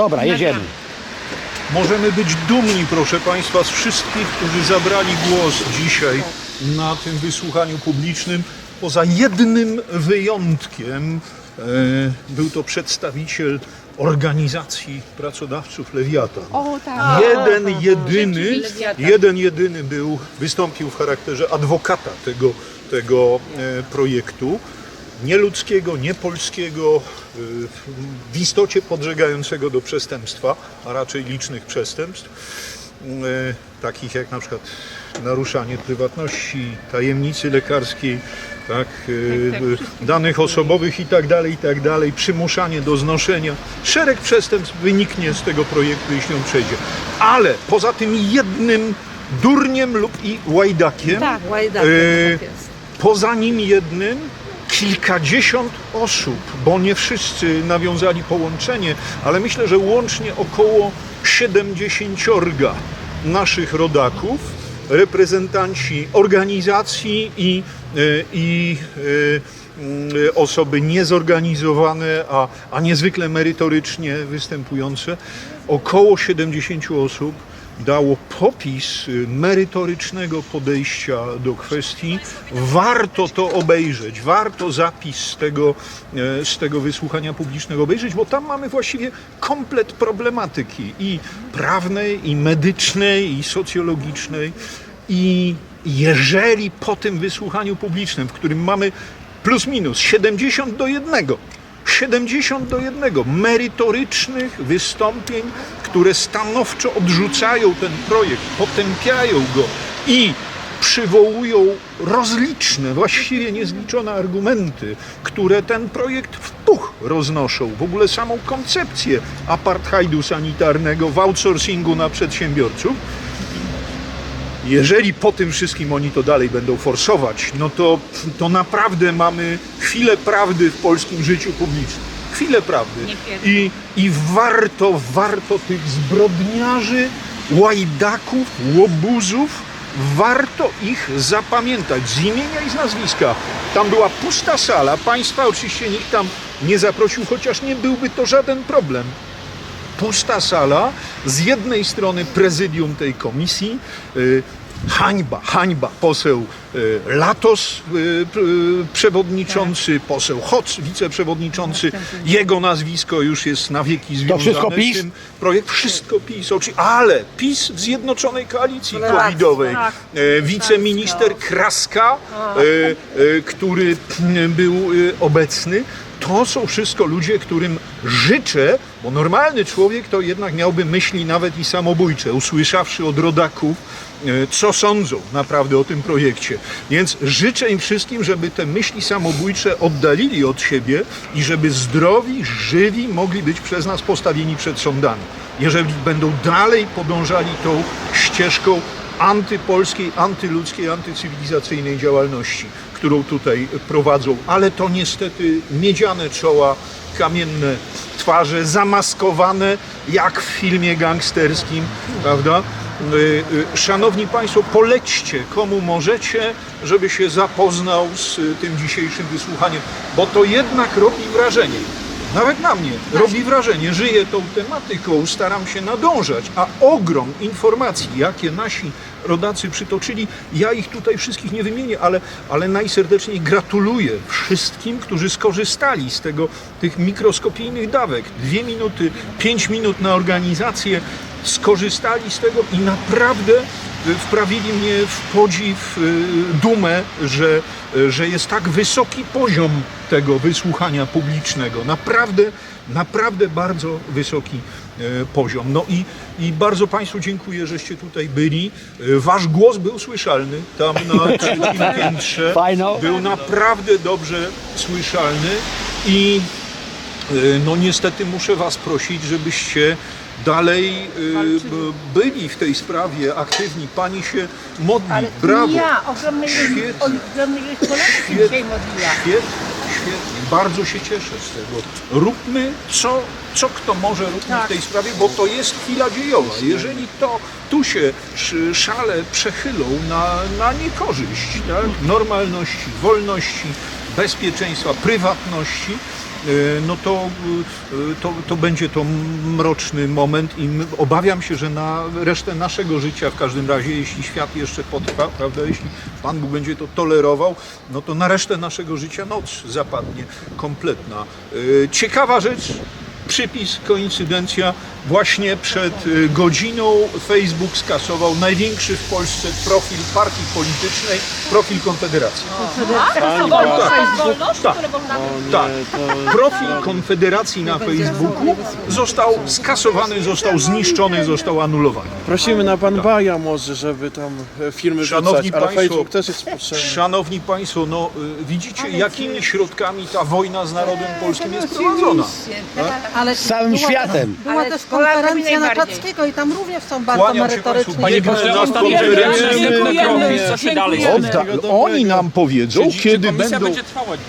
Dobra, jedziemy. Możemy być dumni, proszę Państwa, z wszystkich, którzy zabrali głos dzisiaj na tym wysłuchaniu publicznym. Poza jednym wyjątkiem, e, był to przedstawiciel organizacji pracodawców Lewiata. O tak. Jeden jedyny, Lewiatan. jeden jedyny był, wystąpił w charakterze adwokata tego, tego e, projektu. Nieludzkiego, niepolskiego, e, w istocie podżegającego do przestępstwa, a raczej licznych przestępstw, e, takich jak na przykład naruszanie prywatności, tajemnicy lekarskiej, tak, e, danych osobowych i tak dalej, i tak dalej, przymuszanie do znoszenia. Szereg przestępstw wyniknie z tego projektu, jeśli on przejdzie. Ale poza tym jednym durniem lub i łajdakiem, Tak, łajdakiem, tak poza nim jednym kilkadziesiąt osób, bo nie wszyscy nawiązali połączenie, ale myślę, że łącznie około 70 naszych rodaków, reprezentanci organizacji i, e, i e, mm, osoby niezorganizowane, a, a niezwykle merytorycznie występujące, około 70 osób dało popis y, merytorycznego podejścia do kwestii. Warto to obejrzeć, warto zapis z tego, e, z tego wysłuchania publicznego obejrzeć, bo tam mamy właściwie komplet problematyki i prawnej, i medycznej, i socjologicznej. I jeżeli po tym wysłuchaniu publicznym, w którym mamy plus minus 70 do 1, 70 do 1 merytorycznych wystąpień, które stanowczo odrzucają ten projekt, potępiają go i przywołują rozliczne, właściwie niezliczone argumenty, które ten projekt w puch roznoszą. W ogóle samą koncepcję apartheidu sanitarnego, w outsourcingu na przedsiębiorców. Jeżeli po tym wszystkim oni to dalej będą forsować, no to, to naprawdę mamy chwilę prawdy w polskim życiu publicznym. Chwilę prawdy. I, I warto, warto tych zbrodniarzy, łajdaków, łobuzów, warto ich zapamiętać z imienia i z nazwiska. Tam była pusta sala, państwa oczywiście nikt tam nie zaprosił, chociaż nie byłby to żaden problem pusta sala, z jednej strony prezydium tej komisji, y, hańba, hańba, poseł y, Latos, y, przewodniczący, poseł Hoc, wiceprzewodniczący, jego nazwisko już jest na wieki związane wszystko z PiS? tym projekt, wszystko PiS, ale PiS w Zjednoczonej Koalicji Covidowej, tak. e, wiceminister Kraska, e, e, który był obecny, to są wszystko ludzie, którym życzę, bo normalny człowiek to jednak miałby myśli nawet i samobójcze, usłyszawszy od rodaków, e, co sądzą naprawdę o tym projekcie. Więc życzę im wszystkim, żeby te myśli samobójcze oddalili od siebie i żeby zdrowi, żywi mogli być przez nas postawieni przed sądami. Jeżeli będą dalej podążali tą ścieżką antypolskiej, antyludzkiej, antycywilizacyjnej działalności, którą tutaj prowadzą. Ale to niestety miedziane czoła, kamienne twarze, zamaskowane jak w filmie gangsterskim, prawda? Y, y, Szanowni Państwo, polećcie komu możecie, żeby się zapoznał z tym dzisiejszym wysłuchaniem, bo to jednak robi wrażenie. Nawet na mnie. Robi wrażenie, żyję tą tematyką, staram się nadążać, a ogrom informacji, jakie nasi rodacy przytoczyli, ja ich tutaj wszystkich nie wymienię, ale, ale najserdeczniej gratuluję wszystkim, którzy skorzystali z tego, tych mikroskopijnych dawek. Dwie minuty, pięć minut na organizację, skorzystali z tego i naprawdę wprawili mnie w podziw, y, dumę, że, y, że jest tak wysoki poziom tego wysłuchania publicznego. Naprawdę, naprawdę bardzo wysoki e, poziom. No i, i bardzo Państwu dziękuję, żeście tutaj byli. E, Wasz głos był słyszalny tam na trzecim piętrze. Był naprawdę dobrze słyszalny i no niestety muszę Was prosić, żebyście dalej b- byli w tej sprawie aktywni. Pani się modli. Ale Brawo. ja, ogromnej, Świetnie. ilość Polaków się Świetnie. dzisiaj modliła. Świetnie, świetnie. Bardzo się cieszę z tego. Róbmy co, co kto może róbmy Tak. w tej sprawie, bo to jest chwila dziejowa. Jeżeli to tu się sz- szale przechylą na, na niekorzyść tak? normalności, wolności, bezpieczeństwa, prywatności, no to, e, to, to będzie to mroczny moment i obawiam się, że na resztę naszego życia w każdym razie, jeśli świat jeszcze potrwa, prawda, jeśli Pan Bóg będzie to tolerował, no to na resztę naszego życia noc zapadnie kompletna. E, Ciekawa rzecz, przypis, koincydencja. Właśnie przed y, godziną Facebook skasował największy w Polsce profil partii politycznej, profil Konfederacji. Wolność, Tak. można... Tak. Profil Konfederacji na Facebooku został skasowany, został zniszczony, został anulowany. Prosimy na Pan Baja może, żeby tam e, firmy Szanowni wrzucać, państwo, Facebook też jest potrzebny. Szanowni Państwo, no y, widzicie jakimi środkami ta wojna z narodem polskim jest prowadzona. Ale Z całym była, światem. Była Ale też konferencja. Napadzkiego i tam również są bardzo Kłaniam się merytoryczni. Panie pośle, Dziękujemy. konferencji Dziękujemy. Co się dalej Odda- Oni nam powiedzą, kiedy będą... będzie trwać.